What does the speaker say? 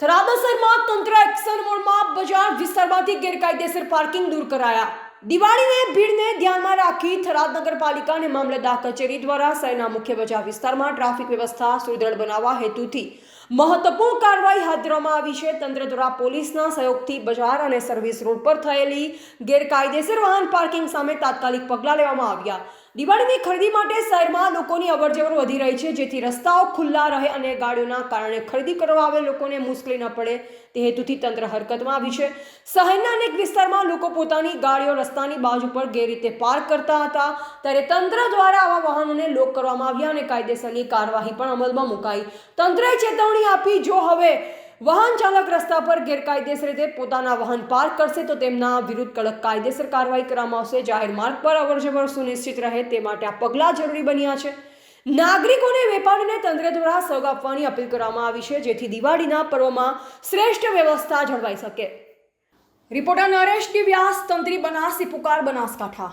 શહેરમાં તંત્ર એક્શન મોડમાં બજાર વિસ્તારમાંથી ગેરકાયદેસર પાર્કિંગ દૂર કરાયા. દિવાળીને ભીડને ધ્યાનમાં રાખી થરાદ નગરપાલિકા અને મામલતદાર કચેરી દ્વારા શહેરના મુખ્ય બજાર વિસ્તારમાં ટ્રાફિક વ્યવસ્થા સુદૃઢ બનાવવા હેતુથી મહત્વપૂર્ણ કાર્યવાહી હાથ ધરવામાં આવી છે. તંત્ર દ્વારા પોલીસના સહયોગથી બજાર અને સર્વિસ રોડ પર થયેલી ગેરકાયદેસર વાહન પાર્કિંગ સામે તાત્કાલિક પગલાં લેવામાં આવ્યા. દિવાળીની ખરીદી માટે શહેરમાં લોકોની અવરજવર વધી રહી છે. જેથી રસ્તાઓ ખુલ્લા રહે અને ગાડીઓના કારણે ખરીદી કરવા આવે લોકોને મુશ્કેલી ન પડે. તે હેતુથી તંત્ર હરકતમાં આવી છે. શહેરના અનેક વિસ્તારમાં લોકો પોતાની ગાડીઓ રસ્તાની બાજુ પર ગેરરીતે પાર્ક કરતા હતા. ત્યારે તંત્ર દ્વારા આવા વાહનોને લોક કરવામાં આવ્યા અને કાયદેસરની કાર્યવાહી પણ અમલમાં મુકાઈ. તંત્રએ ચેતવણી આપી, જો હવે વાહન ચાલક રસ્તા પર ગેરકાયદેસર રીતે પોતાના વાહન પાર્ક કરશે તો તેમના વિરુદ્ધ કડક કાયદેસર કાર્યવાહી કરવામાં આવશે. જાહેર માર્ગ પર અવરજવર સુનિશ્ચિત રહે તે માટે આ પગલાં જરૂરી બન્યા છે. નાગરિકોને વેપારીને તંત્ર દ્વારા સહગ આપવાની અપીલ કરવામાં આવી છે, જેથી દિવાળીના પર્વમાં શ્રેષ્ઠ વ્યવસ્થા જળવાઈ શકે. રિપોર્ટર નરેશ વ્યાસ તંત્રી બનાસ પુકાર બનાસકાંઠા.